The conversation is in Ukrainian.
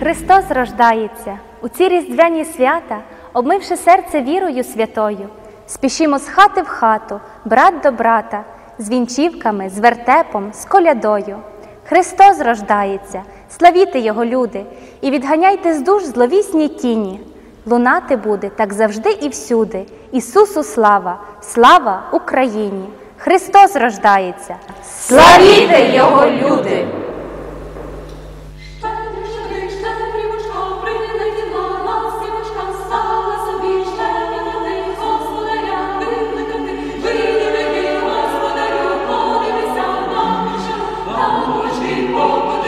Христос рождається у ці різдвяні свята, обмивши серце вірою святою. Спішімо з хати в хату, брат до брата, з вінчівками, з вертепом, з колядою. Христос рождається, славіте Його люди, і відганяйте з душ зловісні тіні. Лунати буде так завжди і всюди. Ісусу слава, слава Україні! Христос рождається! Славіте його люди! Господь, Бог,